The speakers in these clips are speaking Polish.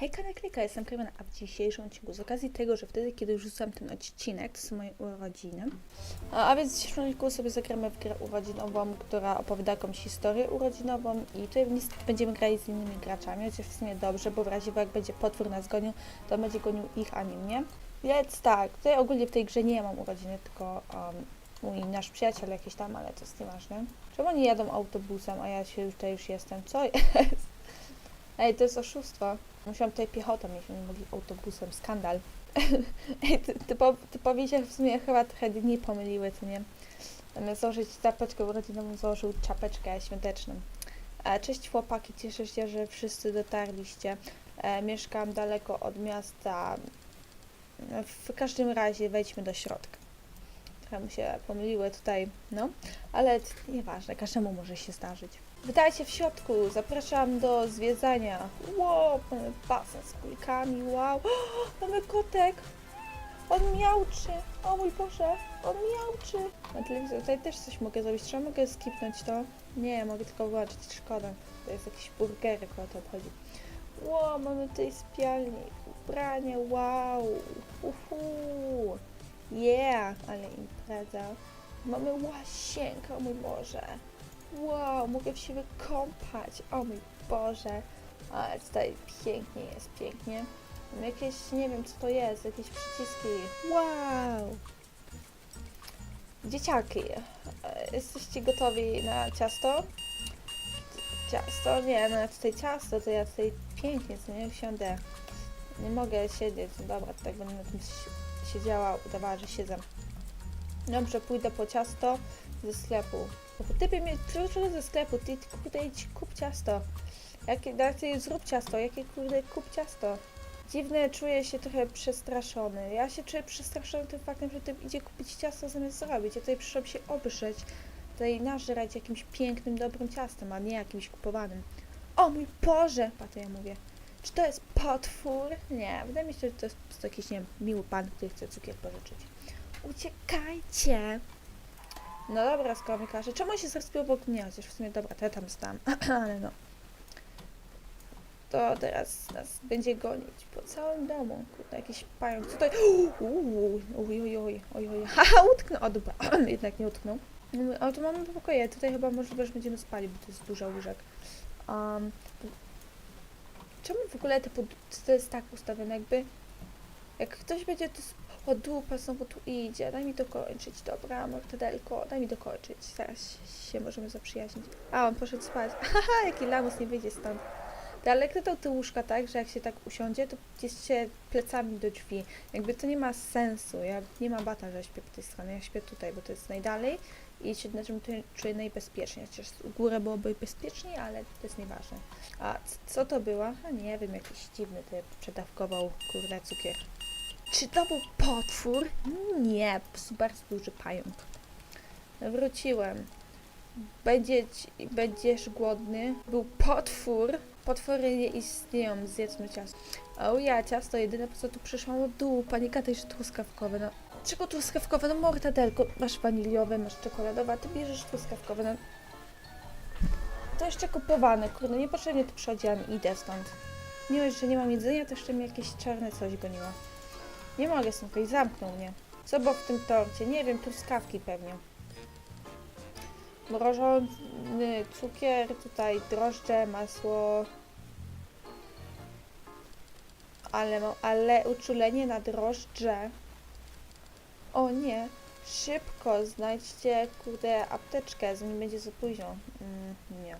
Hejka na klika, jestem Karolina, a w dzisiejszym odcinku z okazji tego, że wtedy, kiedy rzucam ten odcinek, to są moje urodziny, a, więc w dzisiejszym odcinku sobie zagramy w grę urodzinową, która opowiada jakąś historię urodzinową i tutaj będziemy grali z innymi graczami, chociaż w sumie dobrze, bo w razie, bo jak będzie potwór nas gonił, to będzie gonił ich, a nie mnie. Więc tak, tutaj ogólnie w tej grze nie mam urodziny, tylko um, mój nasz przyjaciel jakiś tam, ale to jest nieważne. Czemu oni jadą autobusem, a ja się tutaj już jestem? Co jest? Ej, to jest oszustwo. Musiałam tutaj piechotą mieć, oni mogli autobusem. Skandal. Ej, ty, typo, typowi się w sumie chyba trochę dni pomyliły, co nie? Zamiast założyć czapeczkę urodzinową, założył czapeczkę świąteczną. E, Cześć chłopaki, cieszę się, że wszyscy dotarliście. E, mieszkam daleko od miasta. W każdym razie wejdźmy do środka. Trochę mi się pomyliły tutaj, no. Ale nieważne, każdemu może się zdarzyć. Witajcie w środku, zapraszam do zwiedzania. Wow, mamy basen z kulkami, wow. mamy kotek. On miauczy. O mój Boże, on miauczy. Na telewizji tutaj też coś mogę zrobić. Czy ja mogę skipnąć to? Nie, mogę tylko wyłączyć, szkoda. To jest jakiś burgery, koło to obchodzi. Wow, mamy tutaj spialnię, ubranie, wow. Uhu. Yeah, ale impreza. Mamy łazienkę, o mój Boże. Wow, mogę się wykąpać. O mój Boże. Ale tutaj pięknie jest, pięknie. Jakieś, nie wiem co to jest, jakieś przyciski. Wow. Dzieciaki, e, jesteście gotowi na ciasto? Ciasto? Nie, no tutaj ciasto, to ja tutaj pięknie, co nie, wsiądę. Nie mogę siedzieć, no dobra, tak będę na tym si- siedziała, udawała, że siedzę. Dobrze, pójdę po ciasto ze sklepu. Ty mnie klucz ze sklepu, ty kurde idź kup ciasto. Jakie, ty zrób ciasto, jakie kurde kup ciasto. Dziwne, czuję się trochę przestraszony. Ja się czuję przestraszony tym faktem, że ty idzie kupić ciasto zamiast zrobić. Ja tutaj przyszłam się obrzeć, tutaj nażreć jakimś pięknym, dobrym ciastem, a nie jakimś kupowanym. O mój Boże! Patrzę, ja mówię. Czy to jest potwór? Nie, wydaje mi się, że to jest jakiś, nie wiem, miły pan, który chce cukier pożyczyć. Uciekajcie! No dobra, skoro mi każe. Czemu się zrespił obok mnie? Chociaż w sumie dobra, to ja tam stałam. Ale no. To teraz nas będzie gonić po całym domu. Kurde, jakiś pająk. Co to Uuu, Uj, uj, uj, uj, uj. Haha, utknął. O, dobra, jednak nie utknął. Ale tu mamy pokoje. Tutaj chyba możliwe, że będziemy spali, bo to jest dużo łóżek. Um, czemu w ogóle te pod... to jest tak ustawione, jakby jak ktoś będzie tu o dupa znowu tu idzie, daj mi dokończyć, dobra, mortadelko, daj mi dokończyć, zaraz się możemy zaprzyjaźnić. A, on poszedł spać. Haha, jaki lamus nie wyjdzie stąd. Ale jak dodał te łóżka tak, że jak się tak usiądzie, to jest się plecami do drzwi. Jakby to nie ma sensu. Ja nie ma bata, że śpię po tej stronie. Ja śpię tutaj, bo to jest najdalej i się na czym czuję najbezpieczniej. Chociaż u górę byłoby bezpieczniej, ale to jest nieważne. A co to była? A nie wiem, jakiś dziwny typ przedawkował kurde cukier. Czy to był potwór? Nie, bardzo duży pająk. Wróciłem. Będzie, ci- będziesz głodny? Był potwór. Potwory nie istnieją, zjedzmy ciasto. O ja, ciasto jedyne po co tu przyszłam od dół. Panika też truskawkowe, no. Czego truskawkowe? No mortadelko. Masz waniliowe, masz czekoladowe, a ty bierzesz truskawkowe, no. To jeszcze kupowane, kurde, niepotrzebnie tu przychodziłam i idę stąd. Nie dość, że nie mam jedzenia, to jeszcze mnie jakieś czarne coś goniło. Nie mogę stąd zamknął mnie. Co było w tym torcie? Nie wiem, truskawki pewnie. Mrożony cukier, tutaj drożdże, masło. Ale, ale uczulenie na drożdże. O nie, szybko znajdźcie, kurde, apteczkę, zanim będzie za późno. Mm, nie.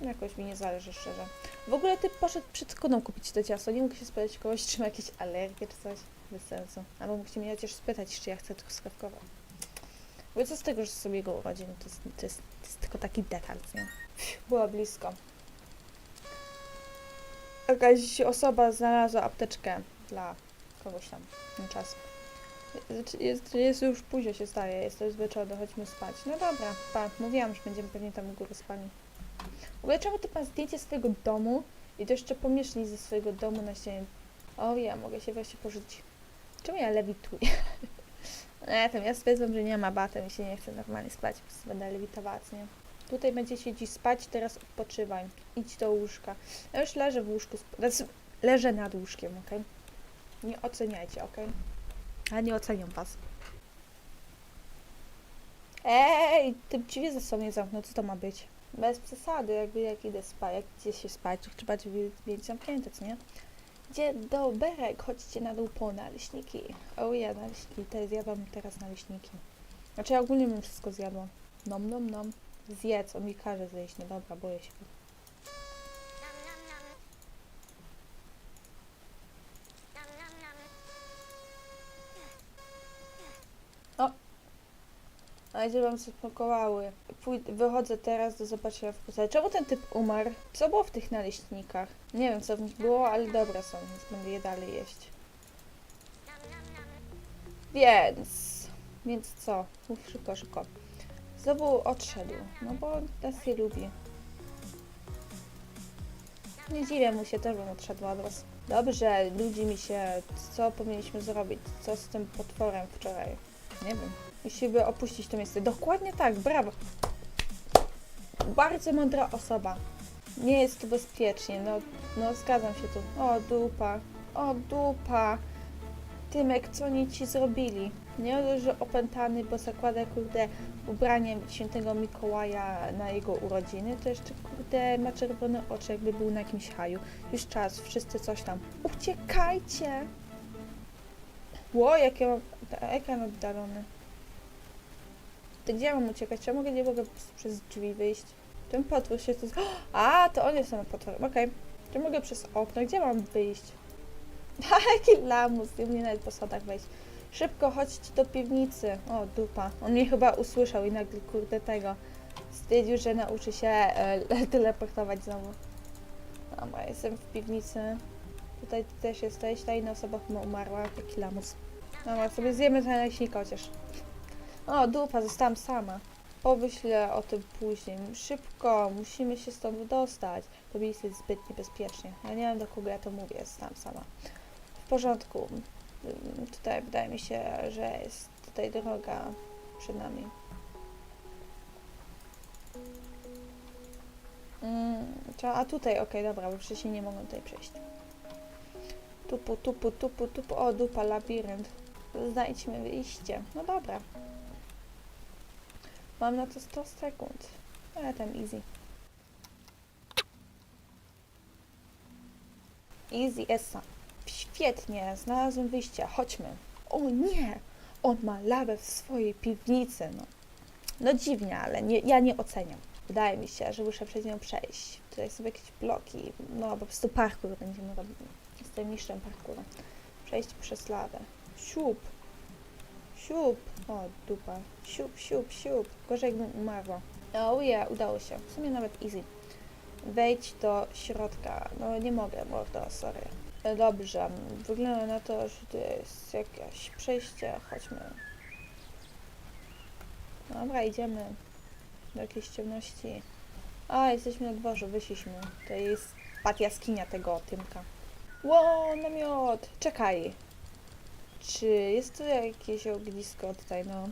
Jakoś mi nie zależy szczerze. W ogóle ty poszedł przed koną kupić to ciasto. Nie mógł się spytać kogoś, czy ma jakieś alergie czy coś. Bez sensu. Albo mógłcie mnie chociaż spytać, czy ja chcę truskawkowe. Bo co z tego, że są jego urodziny? To jest, to to jest tylko taki detal, nie? Było blisko. Jakaś osoba znalazła apteczkę dla kogoś tam na czas. Jest, jest, jest już późno się staje, jest to już wieczorem, chodźmy spać. No dobra, pa, mówiłam, że będziemy pewnie tam u góry spali. Ogóle czemu ty pan zdjęcie swojego domu i to jeszcze pomieszczeń ze swojego domu na ścianie? O ja, mogę się wreszcie pożyć. Czemu ja lewituję? Nie wiem, ja stwierdzam, że nie ma batem i się nie chcę normalnie spać, po będę lewitować, nie? Tutaj będziecie dziś spać, teraz odpoczywaj. Idź do łóżka. Ja już leżę w łóżku. Znaczy, leżę nad łóżkiem, ok? Nie oceniajcie, ok? Ja nie oceniam was. Ej, ty drzwi ze sobą nie zamknął, co to ma być? Bez przesady, jakby jak idę spać, jak gdzieś się spać, to trzeba drzwi mieć zamknięte, co nie? Dzień doberek, chodźcie na dół po naleśniki. O ja, naleśniki, te zjadłam teraz naleśniki. Znaczy ja ogólnie bym wszystko zjadła. Nom, nom, nom. Zjedz, on mi każe zjeść, no dobra, boję się. A idzie wam zasmakowały. Pój- wychodzę teraz do zobaczenia w kusa. Czemu ten typ umarł? Co było w tych naleśnikach? Nie wiem, co w nich było, ale dobre są, więc będę je dalej jeść. Więc... Więc co? Mów szybko, szybko. Znowu odszedł, no bo nas nie lubi. Nie dziwię mu się, też bym odszedł od was. Dobrze, ludzi mi się, co powinniśmy zrobić? Co z tym potworem wczoraj? Nie wiem. Musimy opuścić to miejsce. Dokładnie tak, brawo. Bardzo mądra osoba. Nie jest tu bezpiecznie, no, no zgadzam się tu. O, dupa. O, dupa. Tymek, co oni ci zrobili? Nie dość, że opętany, bo zakłada, kurde, ubranie świętego Mikołaja na jego urodziny, to jeszcze, kurde, ma czerwone oczy, jakby był na jakimś haju. Już czas, wszyscy coś tam. Uciekajcie! Ło, jakie mam... Ekran oddalony. To gdzie mam uciekać? Czemu nie mogę przez drzwi wyjść? Ten potwór się tu... A, to on jest samym potworem, okej. Czy mogę przez okno? Gdzie mam wyjść? Jaki lamus, nie umie nawet po schodach wejść. Szybko, chodźcie do piwnicy. O, dupa. On mnie chyba usłyszał i nagle, kurde, tego. Stwierdził, że nauczy się e, teleportować znowu. Dobra, jestem w piwnicy. Tutaj też jesteś. Ta inna osoba chyba umarła. Jaki lamus. Dobra, sobie zjemy ten naleśnika chociaż. O, dupa, zostałam sama. Pomyślę o tym później. Szybko, musimy się stąd wydostać. To miejsce jest zbyt niebezpiecznie. Ja nie wiem, do kogo ja to mówię, jestem sama. W porządku. Tutaj wydaje mi się, że jest tutaj droga przed nami. Mm, a tutaj, okej, dobra, bo wcześniej nie mogłem tutaj przejść. Tupu, tupu, tupu, tupu. O, dupa, labirynt. Znajdźmy wyjście. No dobra. Mam na to 100 sekund. Ale tam easy. Easy Essa. Świetnie, znalazłem wyjście. Chodźmy. O nie! On ma lawę w swojej piwnicy. No, no dziwnie, ale nie, ja nie oceniam. Wydaje mi się, że muszę przez nią przejść. Tutaj są jakieś bloki. No, po prostu parkour będziemy robili. Jestem mistrzem parkouru. Przejść przez lawę. Siup. Siup. O, dupa. Siup, siup, siup. Gorzej jakbym umarła. Oh yeah, udało się. W sumie nawet easy. Wejdź do środka. No nie mogę, mordo, sorry. Dobrze, wygląda na to, że tu jest jakieś przejście. Chodźmy. Dobra, idziemy do jakiejś ciemności. A, jesteśmy na dworzu, wyszliśmy. To jest pad jaskinia tego Tymka. Ło, namiot! Czekaj. Czy jest tu jakieś ognisko tutaj, no?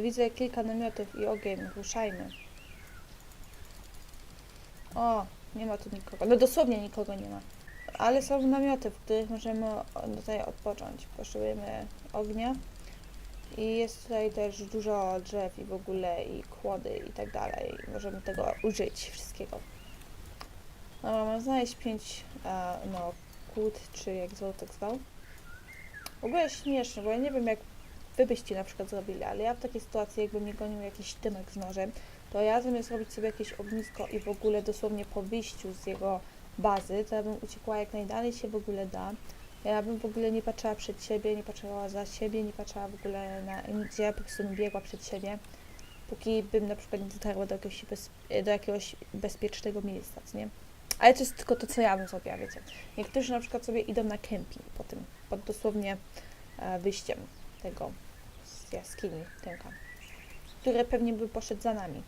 Widzę kilka namiotów i ogień. Ruszajmy. O, nie ma tu nikogo. No dosłownie nikogo nie ma. Ale są namioty, w których możemy tutaj odpocząć. Potrzebujemy ognia. I jest tutaj też dużo drzew i w ogóle i kłody i tak dalej. Możemy tego użyć wszystkiego. Mam znaleźć pięć e, no, kłód, czy jak zwał, tak zwał. W ogóle śmieszne, bo ja nie wiem jak wy byście na przykład zrobili, ale ja w takiej sytuacji jakby mnie gonił jakiś tymek z nożem, to ja zamiast robić sobie jakieś ognisko i w ogóle dosłownie po wyjściu z jego bazy, to ja bym uciekła jak najdalej się w ogóle da. Ja bym w ogóle nie patrzyła przed siebie, nie patrzyła za siebie, nie patrzyła w ogóle na ja po prostu biegła przed siebie, póki bym na przykład nie dotarła do jakiegoś, bez, do jakiegoś bezpiecznego miejsca, nie? Ale to jest tylko to, co ja bym zrobiła, wiecie. Niektórzy na przykład sobie idą na kemping po tym, pod dosłownie e, wyjściem tego z jaskini Tymka, który pewnie by poszedł za nami,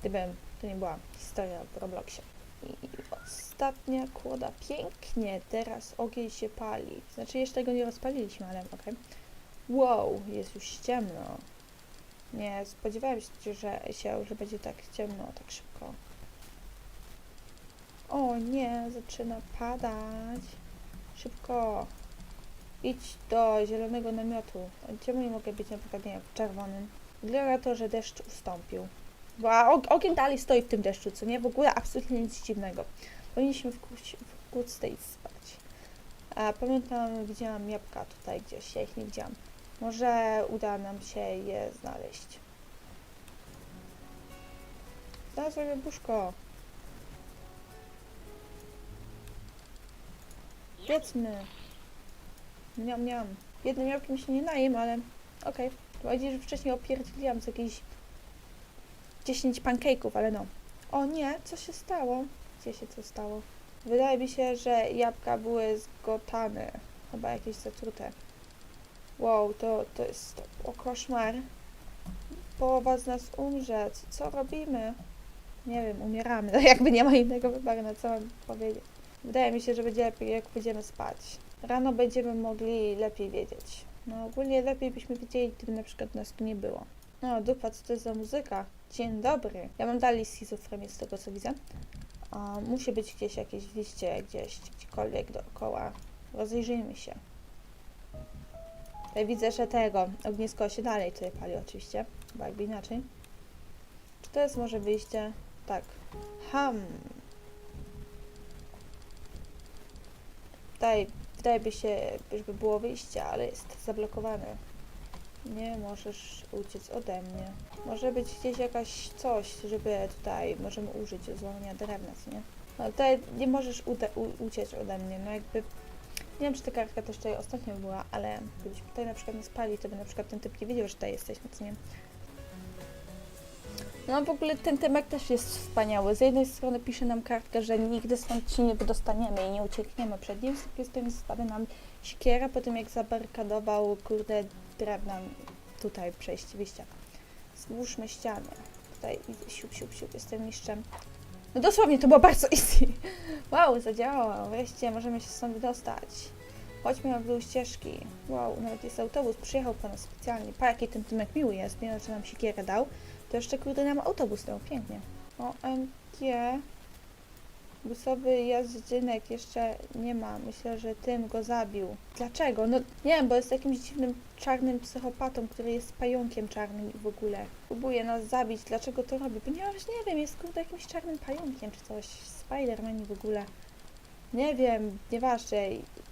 gdyby to nie była historia w Robloxie. I ostatnia kłoda. Pięknie, teraz ogień się pali. Znaczy jeszcze tego nie rozpaliliśmy, ale okej. Wow, jest już ciemno. Nie spodziewałem się, że, się, że będzie tak ciemno, tak szybko. O nie, zaczyna padać. Szybko. Idź do zielonego namiotu. Czemu nie mogę być na przykład, nie wiem, w czerwonym? Wygląda na to, że deszcz ustąpił. Bo a og- ogień dalej stoi w tym deszczu, co nie? W ogóle absolutnie nic dziwnego. Powinniśmy wkrótce iść spać. A pamiętam, widziałam jabłka tutaj gdzieś, ja ich nie widziałam. Może uda nam się je znaleźć. Znalazłem jabłuszko. Jedzmy. Miam, miam. Jednym jabłkiem się nie najem, ale okej. Okay. Mam że wcześniej opierdzieliłam z jakieś 10 pancake'ów, ale no. O nie, co się stało? Gdzie się co stało? Wydaje mi się, że jabłka były zgotane. Chyba jakieś zatrute. Wow, to, to jest o koszmar. Połowa z nas umrze. Co, robimy? Nie wiem, umieramy. Jakby nie ma innego wyboru, na co mam powiedzieć. Wydaje mi się, że będzie lepiej, jak będziemy spać. Rano będziemy mogli lepiej wiedzieć. No ogólnie lepiej byśmy wiedzieli, gdyby na przykład nas tu nie było. No dupa, co to jest za muzyka? Dzień dobry. Ja mam dalej schizofrenię z tego, co widzę. A, musi być gdzieś jakieś wyjście, gdzieś, gdziekolwiek dookoła. Rozejrzyjmy się. Tutaj widzę, że tego ognisko się dalej tutaj pali oczywiście, bo jakby inaczej. Czy to jest może wyjście? Tak. Ham. Tutaj wydaje się, żeby było wyjście, ale jest zablokowane. Nie możesz uciec ode mnie. Może być gdzieś jakaś coś, żeby tutaj możemy użyć złamania drewna, nie? No tutaj nie możesz uciec ode mnie, no jakby... Nie wiem, czy ta kartka też tutaj ostatnio była, ale gdybyśmy tutaj na przykład nie spali, to by na przykład ten typ nie wiedział, że tutaj jesteśmy, co nie? No w ogóle ten temat też jest wspaniały. Z jednej strony pisze nam kartka, że nigdy stąd się nie wydostaniemy i nie uciekniemy przed nim, z drugiej strony zostawia nam siekiera po tym, jak zabarykadował, kurde, drewna tutaj przejście wyjścia. Złóżmy ścianę. Tutaj siup, siup, siup, jestem mistrzem. No dosłownie, to było bardzo easy. Wow, zadziałało. Wreszcie możemy się stąd wydostać. Chodźmy w dół ścieżki. Wow, nawet jest autobus, przyjechał nas specjalnie. Pa, jaki ten Tymek miły jest, nie że nam siekierę dał. To jeszcze kurde nam autobus dał, pięknie. OMG. Busowy jazdynek jeszcze nie ma. Myślę, że tym go zabił. Dlaczego? No nie wiem, bo jest jakimś dziwnym czarnym psychopatą, który jest pająkiem czarnym w ogóle. Próbuje nas zabić. Dlaczego to robi? Ponieważ nie wiem, jest kurde jakimś czarnym pająkiem czy coś. Spider-Man i w ogóle. Nie wiem, nieważne.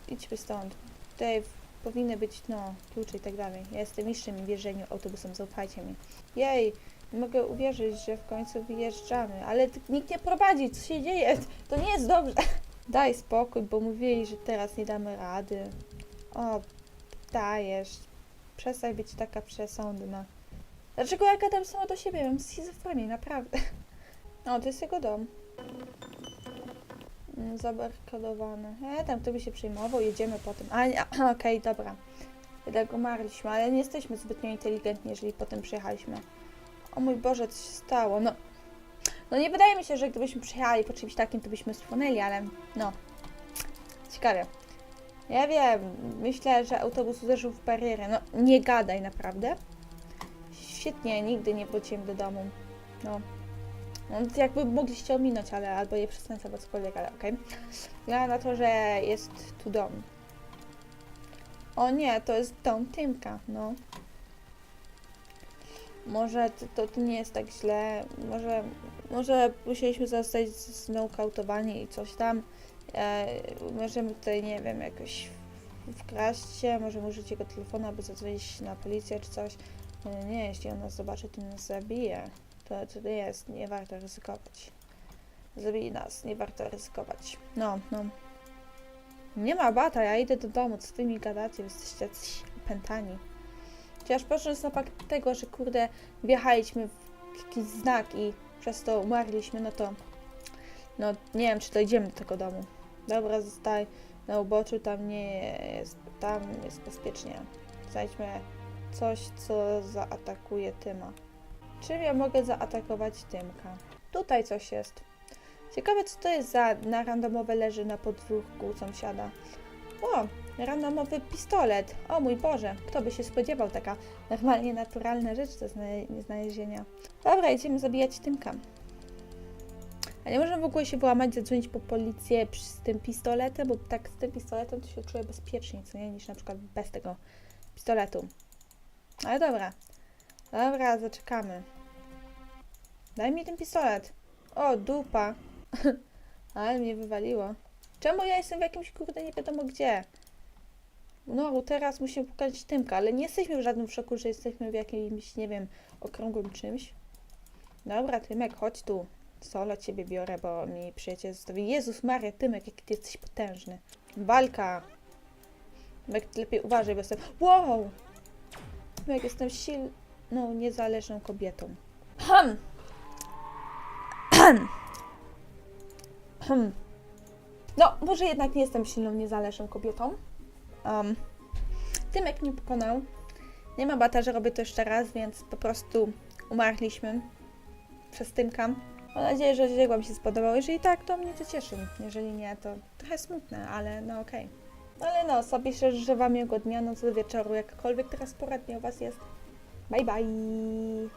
Idźmy stąd. Tutaj powinny być, no, klucze i tak dalej. Ja jestem mistrzem w wierzeniu autobusem, zaufajcie mi. Jej, mogę uwierzyć, że w końcu wyjeżdżamy, ale nikt nie prowadzi, co się dzieje? To nie jest dobrze. Daj spokój, bo mówili, że teraz nie damy rady. O, dajesz. Przestań być taka przesądna. Dlaczego ja gadam sama do siebie? Mam schizofrenię, naprawdę. O, to jest jego dom. Mm, Zabarykadowany. E, tam kto by się przejmował, jedziemy potem. A, nie, okej, dobra. Jednak umarliśmy, ale nie jesteśmy zbytnio inteligentni, jeżeli potem przyjechaliśmy. O mój Boże, co się stało? No, no nie wydaje mi się, że gdybyśmy przyjechali po czymś takim, to byśmy spłonęli, ale no. Ciekawie. Ja wiem, myślę, że autobus uderzył w barierę. No, nie gadaj, naprawdę. Świetnie, nigdy nie wróciłem do domu. No. No, jakby mogliście ominąć, ale albo je przestępstwo, albo cokolwiek, ale okej. Okay. na to, że jest tu dom. O nie, to jest dom Tymka, no. Może to, to, nie jest tak źle, może, może musieliśmy zostać znaukautowani i coś tam. E, możemy tutaj, nie wiem, jakoś wkraść się, możemy użyć jego telefonu, aby zadzwonić na policję czy coś. E, nie, jeśli on nas zobaczy, to nas zabije. To, to jest, nie warto ryzykować. Zabije nas, nie warto ryzykować. No, no. Nie ma bata, ja idę do domu, co wy mi gadacie, jesteście jacyś opętani. Chociaż patrząc na fakt tego, że kurde, wjechaliśmy w jakiś znak i przez to umarliśmy, no to no nie wiem, czy dojdziemy do tego domu. Dobra, zostaj na uboczu, tam nie jest, tam jest bezpiecznie. Znajdźmy coś, co zaatakuje Tyma. Czym ja mogę zaatakować Tymka? Tutaj coś jest. Ciekawe, co to jest za na randomowe leży na podwórku sąsiada. O, randomowy pistolet. O mój Boże, kto by się spodziewał, taka normalnie naturalna rzecz do zna- znalezienia. Dobra, idziemy zabijać Tymka. A nie można w ogóle się włamać, zadzwonić po policję z tym pistoletem, bo tak z tym pistoletem to się czuję bezpieczniej, co nie, niż na przykład bez tego pistoletu. Ale dobra. Dobra, zaczekamy. Daj mi ten pistolet. O, dupa. Ale mnie wywaliło. Czemu ja jestem w jakimś kurde nie wiadomo gdzie? No, teraz musimy pokazać Tymka, ale nie jesteśmy w żadnym szoku, że jesteśmy w jakimś, nie wiem, okrągłym czymś. Dobra, Tymek, chodź tu. Solo ciebie biorę, bo mi przyjaciel zostawi. Jezus Maria, Tymek, jaki ty jesteś potężny. Walka. Tymek, ty lepiej uważaj, bo jestem... Wow! Tymek, jestem silną, niezależną kobietą. Ham! Ham! No, może jednak nie jestem silną, niezależną kobietą. Um, Tymek mnie pokonał. Nie ma bata, że robię to jeszcze raz, więc po prostu umarliśmy przez Tymka. Mam nadzieję, że odcinek Wam się spodobał. Jeżeli tak, to mnie to cieszy. Jeżeli nie, to trochę smutne, ale no okej. No ale no, sobie się życzę Wam miłego dnia, nocy wieczoru, jakakolwiek teraz pora dnia u Was jest. Bye bye!